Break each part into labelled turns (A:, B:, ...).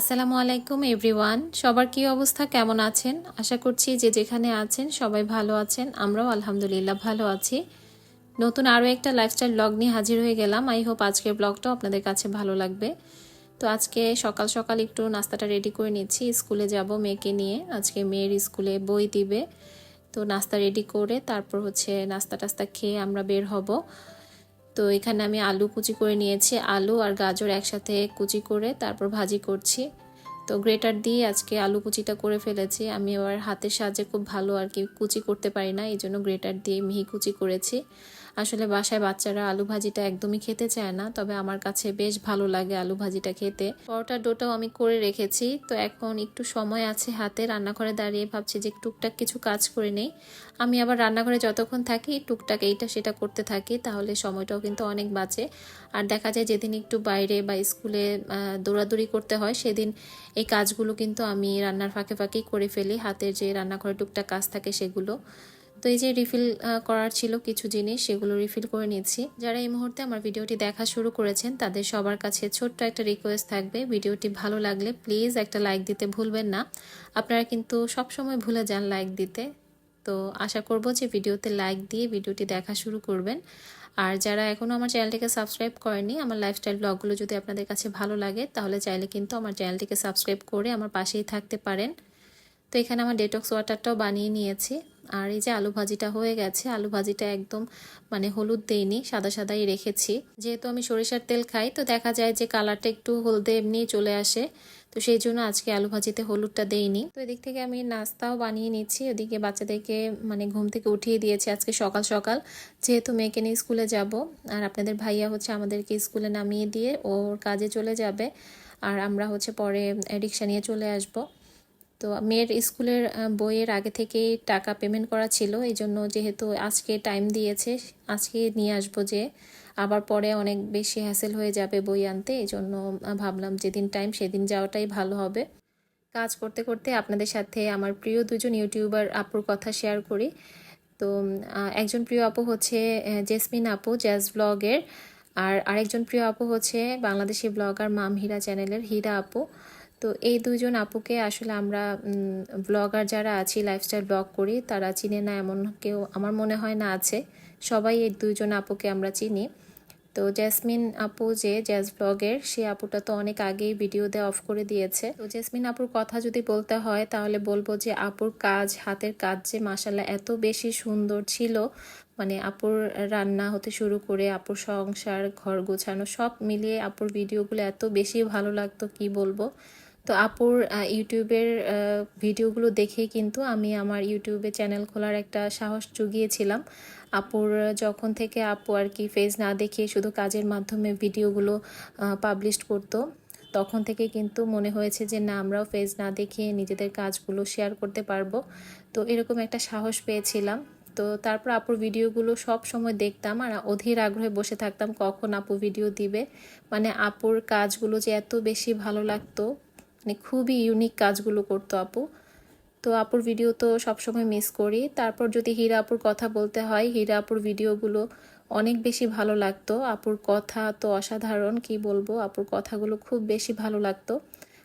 A: আসসালামু আলাইকুম, এভরিওয়ান। সবার কি অবস্থা? কেমন আছেন? আশা করছি যে যেখানে আছেন সবাই ভালো আছেন। আমরাও আলহামদুলিল্লাহ ভালো আছি। নতুন আরও একটা লাইফস্টাইল ব্লগ নিয়ে হাজির হয়ে গেলাম। আই হোপ আজকের ব্লগটাও আপনাদের কাছে ভালো লাগবে। তো আজকে সকাল সকাল একটু নাস্তাটা রেডি করে নিচ্ছি। স্কুলে যাব মেয়েকে নিয়ে। আজকে মেয়ের স্কুলে বই দিবে। তো নাস্তা রেডি করে তারপর হচ্ছে নাস্তা টাস্তা খেয়ে আমরা বের হব। তো এখানে আমি আলু কুচি করে নিয়েছি, আলু আর গাজর একসাথে কুচি করে তারপর ভাজি করছি। তো গ্রেটার দিয়ে আজকে আলু কুচিটা করে ফেলেছি। আমি আবার হাতের সাহায্যে খুব ভালো আর কি কুচি করতে পারি না এই জন্য গ্রেটার দিয়ে মিহি কুচি করেছি। আসলে বাসায় বাচ্চারা আলু ভাজিটা একদমই খেতে চায় না, তবে আমার কাছে বেশ ভালো লাগে আলু ভাজিটা খেতে। পরোটার ডোটাও আমি করে রেখেছি, তো এখন একটু সময় আছে হাতে। রান্নাঘরে দাঁড়িয়ে ভাবছি যে টুকটাক কিছু কাজ করে নেই। আমি আবার রান্নাঘরে যতক্ষণ থাকি, টুকটাক এইটা সেটা করতে থাকি, তাহলে সময়টাও কিন্তু অনেক বাঁচে। আর দেখা যায় যেদিন একটু বাইরে বা স্কুলে দৌড়াদৌড়ি করতে হয়, সেদিন এই কাজগুলো কিন্তু আমি রান্নার ফাঁকে ফাঁকেই করে ফেলি, হাতের যে রান্নাঘরে টুকটাক কাজ থাকে সেগুলো। তো এই যে রিফিল করার ছিল কিছু জিনিস, সেগুলো রিফিল করে নিচ্ছি। যারা এই মুহূর্তে আমার ভিডিওটি দেখা শুরু করেছেন, তাদের সবার কাছে ছোট্ট একটা রিকোয়েস্ট থাকবে। ভিডিওটি ভালো লাগলে প্লিজ একটা লাইক দিতে ভুলবেন না। আপনারা কিন্তু সব সময় ভুলে যান লাইক দিতে। তো আশা করব যে ভিডিওতে লাইক দিয়ে ভিডিওটি দেখা শুরু করবেন। আর যারা এখনও আমার চ্যানেলটিকে সাবস্ক্রাইব করেনি আমার লাইফস্টাইল ব্লগগুলো যদি আপনাদের কাছে ভালো লাগে, তাহলে চাইলে কিন্তু আমার চ্যানেলটিকে সাবস্ক্রাইব করে আমার পাশেই থাকতে পারেন। তো এখানে আমার ডেটক্স ওয়াটারটাও বানিয়ে নিয়েছি। আর এই যে আলু ভাজিটা হয়ে গেছে আলু ভাজিটা একদম মানে হলুদ দেইনি, সাদা সাদাই রেখেছি। যেহেতু আমি সরিষার তেল খাই, তো দেখা যায় যে কালারটা একটু হলদে এমনি চলে আসে। তো সেই জন্য আজকে আলু ভাজিতে হলুদটা দেইনি। তো এদিক থেকে আমি নাস্তাও বানিয়ে নিচ্ছি, ওদিকে বাচ্চাদেরকে মানে ঘুম থেকে উঠিয়ে দিয়েছি আজকে সকাল সকাল। যেহেতু মেয়েকে নিয়ে স্কুলে যাব, আর আপনাদের ভাইয়া হচ্ছে আমাদেরকে স্কুলে নামিয়ে দিয়ে ওর কাজে চলে যাবে। আর আমরা হচ্ছে পরে রিক্সা নিয়ে চলে আসব। তো মেয়ের স্কুলের বইয়ের আগে থেকেই টাকা পেমেন্ট করা ছিল। এই জন্য যেহেতু আজকে টাইম দিয়েছে, আজকে নিয়ে আসব যে আবার পরে অনেক বেশি হ্যাসেল হয়ে যাবে বই আনতে। এই জন্য ভাবলাম যেদিন টাইম সেদিন যাওয়াটাই ভালো হবে। কাজ করতে করতে আপনাদের সাথে আমার প্রিয় দুজন ইউটিউবার আপুর কথা শেয়ার করি। তো একজন প্রিয় আপু হচ্ছে জেসমিন আপু জ্যাজ ব্লগের আর আরেকজন প্রিয় আপু হচ্ছে বাংলাদেশি ব্লগার মাম হীরা চ্যানেলের হীরা আপু। তো এই দুজন আপুকে আসলে আমরা ব্লগার যারা আছি লাইফস্টাইল ব্লগ করি, তারা চিনে না এমন কেউ আমার মনে হয় না আছে। সবাই এই দুজন আপুকে আমরা চিনি। তো জেসমিন আপু যে জ্যাজ ব্লগের সে আপুটা তো অনেক আগেই ভিডিও দেওয়া অফ করে দিয়েছে। তো জেসমিন আপুর কথা যদি বলতে হয়, তাহলে বলব যে আপুর কাজ, হাতের কাজ যে মাসাল্লাহ এত বেশি সুন্দর ছিল মানে আপুর রান্না হতে শুরু করে আপুর সংসার, ঘর গোছানো, সব মিলিয়ে আপুর ভিডিওগুলো এত বেশি ভালো লাগতো, কি বলব? তো আপুর ইউটিউবের ভিডিওগুলো দেখেই কিন্তু আমি আমার ইউটিউবে চ্যানেল খোলার একটা সাহস জুগিয়েছিলাম। আপুর যখন থেকে আপু আর কি ফেজ না দেখিয়ে শুধু কাজের মাধ্যমে ভিডিওগুলো পাবলিশ করতো, তখন থেকে কিন্তু মনে হয়েছে যে না, আমরাও ফেজ না দেখিয়ে নিজেদের কাজগুলো শেয়ার করতে পারব। তো এরকম একটা সাহস পেয়েছিলাম। তো তারপর আপুর ভিডিওগুলো সব সময় দেখতাম আর অধীর আগ্রহে বসে থাকতাম কখন আপু ভিডিও দিবে। মানে আপুর কাজগুলো যে এত বেশি ভালো লাগতো মানে খুবই ইউনিক কাজগুলো করতো আপু। তো আপুর ভিডিও তো সবসময় মিস করি। তারপর যদি হীরা আপুর কথা বলতে হয়, হীরা আপুর ভিডিওগুলো অনেক বেশি ভালো লাগতো। আপুর কথা তো অসাধারণ, কি বলব? আপুর কথাগুলো খুব বেশি ভালো লাগতো।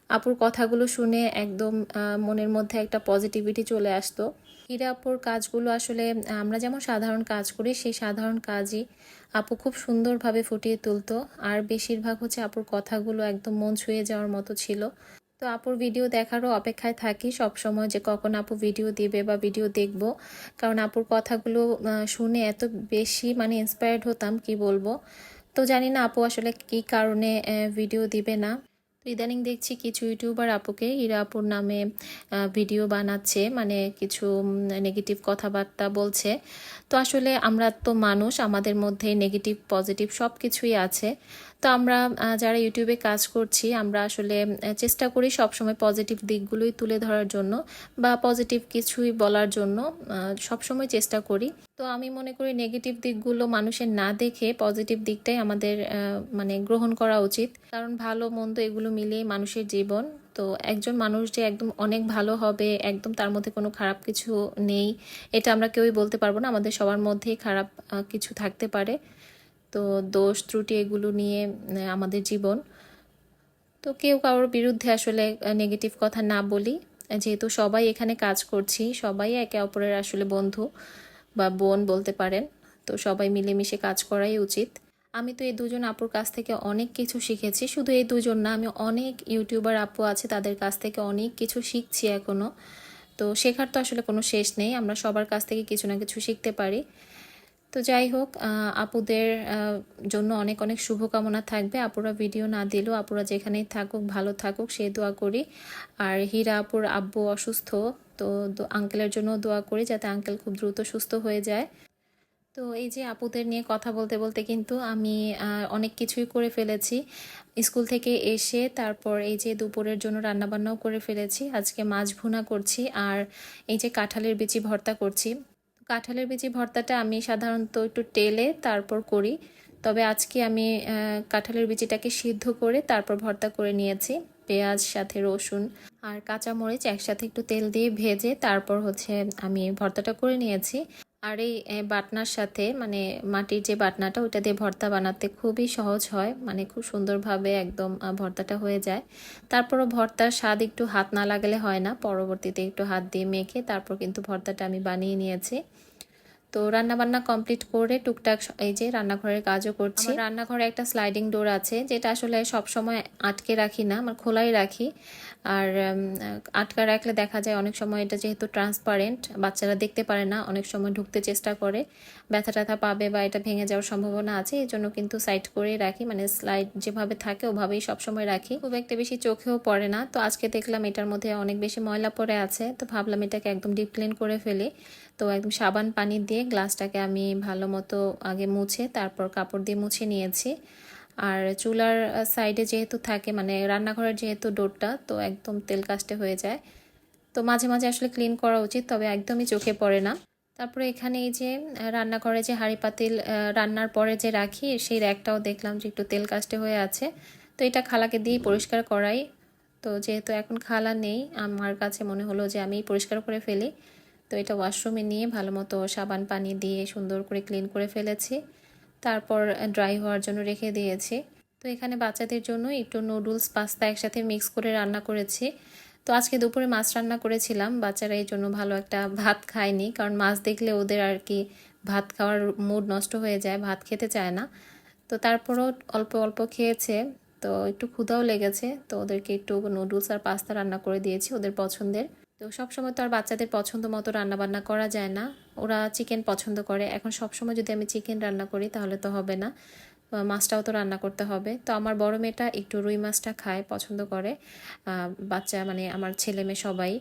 A: আপুর কথাগুলো শুনে একদম মনের মধ্যে একটা পজিটিভিটি চলে আসতো। হীরা আপুর কাজগুলো আসলে, আমরা যেমন সাধারণ কাজ করি, সেই সাধারণ কাজই আপু খুব সুন্দরভাবে ফুটিয়ে তুলতো। আর বেশিরভাগ হচ্ছে আপুর কথাগুলো একদম মন ছুঁয়ে যাওয়ার মতো ছিল। তো আপুর ভিডিও দেখারও অপেক্ষায় থাকি। সব সময় যে কখন আপু ভিডিও দিবে বা ভিডিও দেখব। কারণ আপুর কথাগুলো শুনে এত বেশি মানে ইন্সপায়ার্ড হতাম, কি বলব? তো জানি না আপু আসলে কি কারণে ভিডিও দিবে না। তো ইদানিং দেখছি কিছু ইউটিউবার আপুকে, ইরা আপুর নামে ভিডিও বানাচ্ছে মানে কিছু নেগেটিভ কথাবার্তা বলছে। তো আসলে আমরা তো মানুষ, আমাদের মধ্যে নেগেটিভ পজিটিভ সব কিছুই আছে। তো আমরা যারা ইউটিউবে কাজ করছি, আমরা আসলে চেষ্টা করি সবসময় পজিটিভ দিকগুলোই তুলে ধরার জন্য বা পজিটিভ কিছুই বলার জন্য সবসময় চেষ্টা করি। তো আমি মনে করি নেগেটিভ দিকগুলো মানুষের না দেখে পজিটিভ দিকটাই আমাদের মানে গ্রহণ করা উচিত। কারণ ভালো, মন্দ এগুলো মিলিয়ে মানুষের জীবন। তো একজন মানুষ যে একদম অনেক ভালো হবে, একদম তার মধ্যে কোনো খারাপ কিছু নেই, এটা আমরা কেউই বলতে পারব না। আমাদের সবার মধ্যেই খারাপ কিছু থাকতে পারে। তো দোষ, ত্রুটি এগুলো নিয়ে আমাদের জীবন। তো কেউ কারোর বিরুদ্ধে আসলে নেগেটিভ কথা না বলি। যেহেতু সবাই এখানে কাজ করছি, সবাই একে অপরের আসলে বন্ধু বা বোন বলতে পারেন। তো সবাই মিলেমিশে কাজ করাই উচিত। আমি তো এই দুজন আপুর কাছ থেকে অনেক কিছু শিখেছি। শুধু এই দুজন না, আমি অনেক ইউটিউবার আপু আছে, তাদের কাছ থেকে অনেক কিছু শিখছি এখনও তো শেখার তো আসলে কোনো শেষ নেই। আমরা সবার কাছ থেকে কিছু না কিছু শিখতে পারি। তো যাই হোক আপুদের জন্য অনেক অনেক শুভকামনা থাকবে। আপুরা ভিডিও না দিলেও আপুরা যেখানেই থাকুক, ভালো থাকুক, সে দোয়া করি। আর হীরা আপুর আব্বু অসুস্থ, তো আঙ্কেলের জন্য দোয়া করি যাতে আঙ্কেল খুব দ্রুত সুস্থ হয়ে যায়। তো এই যে আপুদের নিয়ে কথা বলতে বলতে কিন্তু আমি অনেক কিছুই করে ফেলেছি। স্কুল থেকে এসে তারপর এই যে দুপুরের জন্য রান্নাবান্নাও করে ফেলেছি। আজকে মাছ ভুনা করছি আর এই যে কাঁঠালের বিচি ভর্তা করছি। কাঁঠালের বিচি ভর্তাটা আমি সাধারণত একটু টেলে তারপর করি। তবে আজকে আমি কাঁঠালের বিচিটাকে সিদ্ধ করে তারপর ভর্তা করে নিয়েছি, পেঁয়াজ, সাথে রসুন আর কাঁচামরিচ একসাথে একটু তেল দিয়ে ভেজে তারপর হচ্ছে আমি ভর্তাটা করে নিয়েছি। আর এই বাটনার সাথে মানে মাটির যে বাটনাটা ওটা দিয়ে ভর্তা বানাতে খুবই সহজ হয়। মানে খুব সুন্দরভাবে একদম ভর্তাটা হয়ে যায়। তারপরও ভর্তার স্বাদ একটু হাত না লাগালে হয় না। পরবর্তীতে একটু হাত দিয়ে মেখে তারপর কিন্তু ভর্তাটা আমি বানিয়ে নিয়েছি। তো রান্নাবান্না কমপ্লিট করে টুকটাক এই যে রান্নাঘরের কাজও করছি। রান্নাঘরে একটা স্লাইডিং ডোর আছে, যেটা আসলে সব সময় আটকে রাখি না, আমার খোলাই রাখি। আর আটকা রাখলে দেখা যায় অনেক সময় এটা যেহেতু ট্রান্সপারেন্ট বাচ্চারা দেখতে পারে না, অনেক সময় ঢুকতে চেষ্টা করে, ব্যথা ট্যাথা পাবে বা এটা ভেঙে যাওয়ার সম্ভাবনা আছে, এই জন্য কিন্তু সাইড করেই রাখি মানে স্লাইড যেভাবে থাকে ওভাবেই সবসময় রাখি। খুব একটা বেশি চোখেও পড়ে না, তো আজকে দেখলাম এটার মধ্যে অনেক বেশি ময়লা পড়ে আছে, তো ভাবলাম এটাকে একদম ডিপ ক্লিন করে ফেলি। তো একদম সাবান পানি দিয়ে গ্লাসটাকে আমি ভালো মতো আগে মুছে, তারপর কাপড় দিয়ে মুছে নিয়েছি। আর চুলার সাইডে যেহেতু থাকে মানে রান্নাঘরের যেহেতু ডোরটা, তো একদম তেল কাস্টে হয়ে যায়। তো মাঝে মাঝে আসলে ক্লিন করা উচিত, তবে একদমই চোখে পড়ে না। তারপরে এখানে এই যে রান্নাঘরে যে হাঁড়ি পাতিল রান্নার পরে যে রাখি, সেই র্যাকটাও দেখলাম যে একটু তেল কাস্টে হয়ে আছে। তো এটা খালাকে দিয়ে পরিষ্কার করাই। তো যেহেতু এখন খালা নেই, আমার কাছে মনে হলো যে আমি পরিষ্কার করে ফেলি। তো এটা ওয়াশরুমে নিয়ে ভালো মতো সাবান, পানি দিয়ে সুন্দর করে ক্লিন করে ফেলেছি। তারপর ড্রাই হওয়ার জন্য রেখে দিয়েছি। তো এখানে বাচ্চাদের জন্য একটু নুডলস পাস্তা একসাথে মিক্স করে রান্না করেছি। তো আজকে দুপুরে মাছ রান্না করেছিলাম। বাচ্চারা এই জন্য ভালো একটা ভাত খায়নি, কারণ মাছ দেখলে ওদের আর কি ভাত খাওয়ার মুড নষ্ট হয়ে যায়, ভাত খেতে চায় না। তো তারপরও অল্প অল্প খেয়েছে, তো একটু ক্ষুধাও লেগেছে। তো ওদেরকে একটু নুডলস আর পাস্তা রান্না করে দিয়েছি, ওদের পছন্দের। তো সবসময় তো আর বাচ্চাদের পছন্দ মতো রান্নাবান্না করা যায় না। ওরা চিকেন পছন্দ করে। এখন সবসময় যদি আমি চিকেন রান্না করি, তাহলে তো হবে না। মাছটাও তো রান্না করতে হবে। তো আমার বড় মেয়েটা একটু রুই মাছটা খায়, পছন্দ করে। বাচ্চা মানে আমার ছেলে মেয়ে সবাই।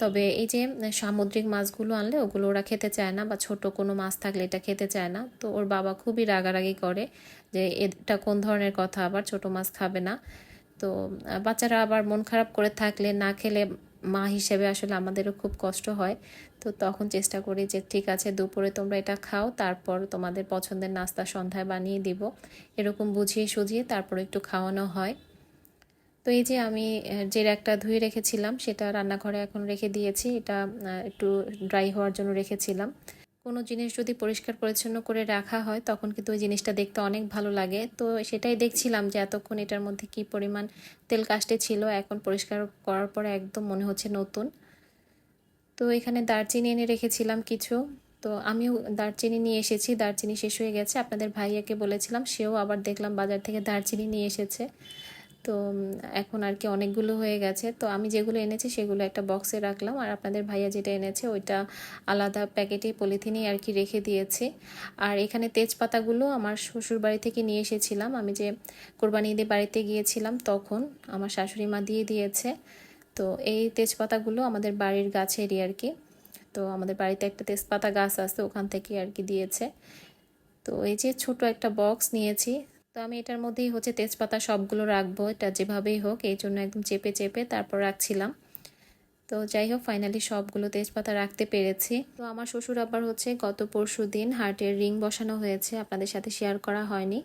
A: তবে এই যে সামুদ্রিক মাছগুলো আনলে, ওগুলো ওরা খেতে চায় না বা ছোট কোনো মাছ থাকলে এটা খেতে চায় না। তো ওর বাবা খুবই রাগারাগি করে যে, এটা কোন ধরনের কথা? আবার ছোট মাছ খাবে না। তো বাচ্চারা আবার মন খারাপ করে থাকলে না খেলে মা হিসেবে আসলে আমাদেরও খুব কষ্ট হয়। তো তখন চেষ্টা করি যে, ঠিক আছে, দুপুরে তোমরা এটা খাও, তারপর তোমাদের পছন্দের নাস্তা সন্ধ্যায় বানিয়ে দিব। এরকম বুঝিয়ে সুঝিয়ে তারপর একটু খাওয়ানো হয়। তো এই যে আমি যে একটা ধুয়ে রেখেছিলাম, সেটা রান্নাঘরে এখন রেখে দিয়েছি। এটা একটু ড্রাই হওয়ার জন্য রেখেছিলাম। কোনো জিনিস যদি পরিষ্কার পরিচ্ছন্ন করে রাখা হয়, তখন কিন্তু ওই জিনিসটা দেখতে অনেক ভালো লাগে। তো সেটাই দেখছিলাম যে এতক্ষণ এটার মধ্যে কি পরিমাণ তেল কাস্টে ছিল, এখন পরিষ্কার করার পরে একদম মনে হচ্ছে নতুন। তো এখানে দারচিনি এনে রেখেছিলাম কিছু। তো আমিও দারচিনি নিয়ে এসেছি, দারচিনি শেষ হয়ে গেছে। আপনাদের ভাইয়াকে বলেছিলাম, সেও আবার দেখলাম বাজার থেকে দারচিনি নিয়ে এসেছে। তো এখন আর কি অনেকগুলো হয়ে গেছে। তো আমি যেগুলো এনেছি সেগুলো একটা বক্সে রাখলাম। আর আপনাদের ভাইয়া যেটা এনেছে ওইটা আলাদা প্যাকেটে পলিথিনে আর কি রেখে দিয়েছি। আর এখানে তেজপাতাগুলো আমার শ্বশুর বাড়ি থেকে নিয়ে এসেছিলাম। আমি যে কোরবানি ঈদে বাড়িতে গিয়েছিলাম তখন আমার শাশুড়ি মা দিয়ে দিয়েছে। তো এই তেজপাতাগুলো আমাদের বাড়ির গাছেরই আর কি। তো আমাদের বাড়িতে একটা তেজপাতা গাছ আছে, ওখান থেকে আর কি দিয়েছে। তো এই যে ছোট একটা বক্স নিয়েছি। তো আমি এটার মধ্যেই হচ্ছে তেজপাতা সবগুলো রাখব, এটা যেভাবেই হোক, এই জন্য একদম চেপে চেপে তারপর রাখছিলাম। তো যাই হোক ফাইনালি সবগুলো তেজপাতা রাখতে পেরেছি। তো আমার শ্বশুর আবার হচ্ছে গত পরশু দিন হার্টের রিং বসানো হয়েছে, আপনাদের সাথে শেয়ার করা হয়নি।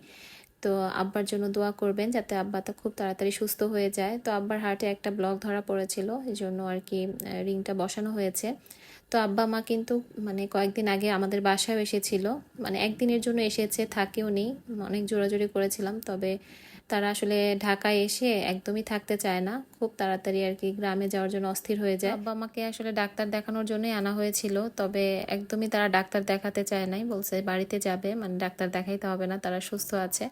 A: তো আব্বার জন্য দোয়া করবেন যাতে আব্বা আব্বাটা খুব তাড়াতাড়ি সুস্থ হয়ে যায়। তো আব্বার হার্টে একটা ব্লক ধরা পড়েছিল, এই জন্য আর কি রিংটা বসানো হয়েছে। তো আব্বা, মা কিন্তু মানে কয়েকদিন আগে আমাদের বাসায় এসেছিল। মানে একদিনের জন্য এসেছে, থাকেও নেই অনেক জোরাজোরি করেছিলাম, তবে তারা আসলে ঢাকায় এসে একদমই থাকতে চায় না। খুব তাড়াতাড়ি আর কি গ্রামে যাওয়ার জন্য অস্থির হয়ে যায়। আব্বা আমাকে আসলে ডাক্তার দেখানোর জন্যই আনা হয়েছিল, তবে একদমই তারা ডাক্তার দেখাতে চায় নাই, বলছে বাড়িতে যাবে মানে ডাক্তার দেখাইতে হবে না, তারা সুস্থ আছে।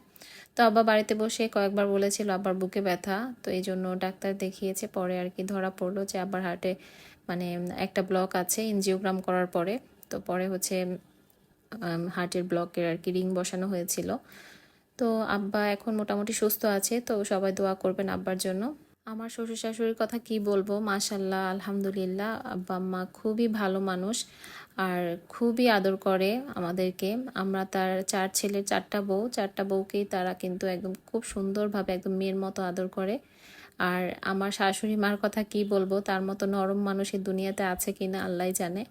A: তো আব্বা বাড়িতে বসে কয়েকবার বলেছিল আব্বার বুকে ব্যথা, তো এই জন্য ডাক্তার দেখিয়েছে, পরে আর কি ধরা পড়ল যে আব্বার হার্টে মানে একটা ব্লক আছে, এনজিওগ্রাম করার পরে, তো পরে হচ্ছে হার্টের ব্লকের আর কি রিং বসানো হয়েছিল। তো আব্বা এখন মোটামুটি সুস্থ আছে, তো সবাই দোয়া করবেন আব্বার জন্য। আমার শ্বশুর শাশুড়ির কথা কি বলব? মাশাল্লাহ আলহামদুলিল্লাহ, আব্বা আম্মা খুবই ভালো মানুষ আর খুবই আদর করে আমাদেরকে। আমরা তার চার ছেলের চারটা বউ, চারটা বউকেই তারা কিন্তু একদম খুব সুন্দরভাবে একদম মেয়ের মতো আদর করে। আর আমার শাশুড়ি মার কথা কি বলব? তার মতো নরম মানুষ এই দুনিয়াতে আছে কিনা আল্লাহ জানে।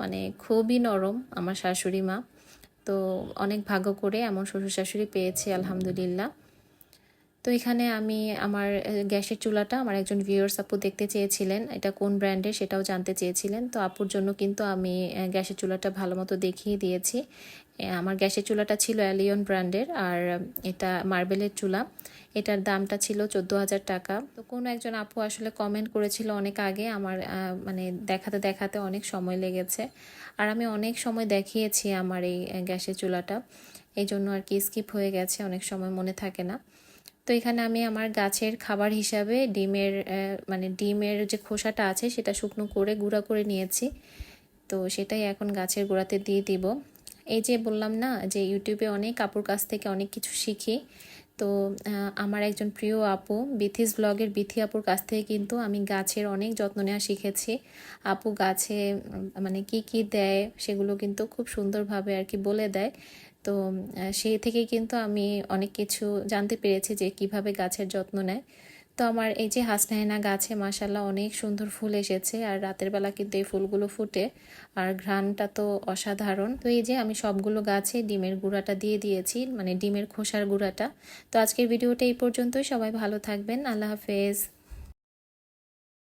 A: মানে খুবই নরম আমার শাশুড়ি মা। তো অনেক ভাগ্য করে এমন শ্বশুর শাশুড়ি পেয়েছি আলহামদুলিল্লাহ। তো এখানে আমি আমার গ্যাসের চুলাটা আমার একজন ভিউয়ার্স আপু দেখতে চেয়েছিলেন। এটা কোন ব্র্যান্ডের সেটাও জানতে চেয়েছিলেন। তো আপুর জন্য কিন্তু আমি গ্যাসের চুলাটা ভালো মতো দেখিয়ে দিয়েছি। আমার গ্যাসের চুলাটা ছিল অ্যালিয়ন ব্র্যান্ডের আর এটা মার্বেলের চুলা। এটার দামটা ছিল চোদ্দ হাজার টাকা। তো কোনো একজন আপু আসলে কমেন্ট করেছিল অনেক আগে, আমার মানে দেখাতে দেখাতে অনেক সময় লেগেছে। আর আমি অনেক সময় দেখিয়েছি আমার এই গ্যাসের চুলাটা। এই জন্য আর কি স্কিপ হয়ে গেছে, অনেক সময় মনে থাকে না। তো এখানে আমি আমার গাছের খাবার হিসাবে ডিমের মানে ডিমের যে খোসাটা আছে সেটা শুকনো করে, গুঁড়া করে নিয়েছি। তো সেটাই এখন গাছের গোড়াতে দিয়ে দিব। এই যে বললাম না যে ইউটিউবে অনেক কাপড় কাছ থেকে অনেক কিছু শিখি। তো আমার একজন প্রিয় আপু, বিথিস ব্লগের বিথি আপুর কাছ থেকে কিন্তু আমি গাছের অনেক যত্ন নেওয়া শিখেছি। আপু গাছে মানে কি কি দেয় সেগুলো কিন্তু খুব সুন্দরভাবে আর কি বলে দেয়। তো সেই থেকে কিন্তু আমি অনেক কিছু জানতে পেরেছি যে কীভাবে গাছের যত্ন নেয়। তো আমার এই যে হাসনাহেনা গাছে মাসাল্লাহ অনেক সুন্দর ফুল এসেছে আর রাতের বেলা কিন্তু এই ফুলগুলো ফুটে। আর ঘ্রাণটা তো অসাধারণ। তো এই যে আমি সবগুলো গাছে ডিমের গুঁড়াটা দিয়ে দিয়েছি মানে ডিমের খোসার গুঁড়াটা। তো আজকের ভিডিওটা এই পর্যন্তই। সবাই ভালো থাকবেন। আল্লাহ হাফেজ।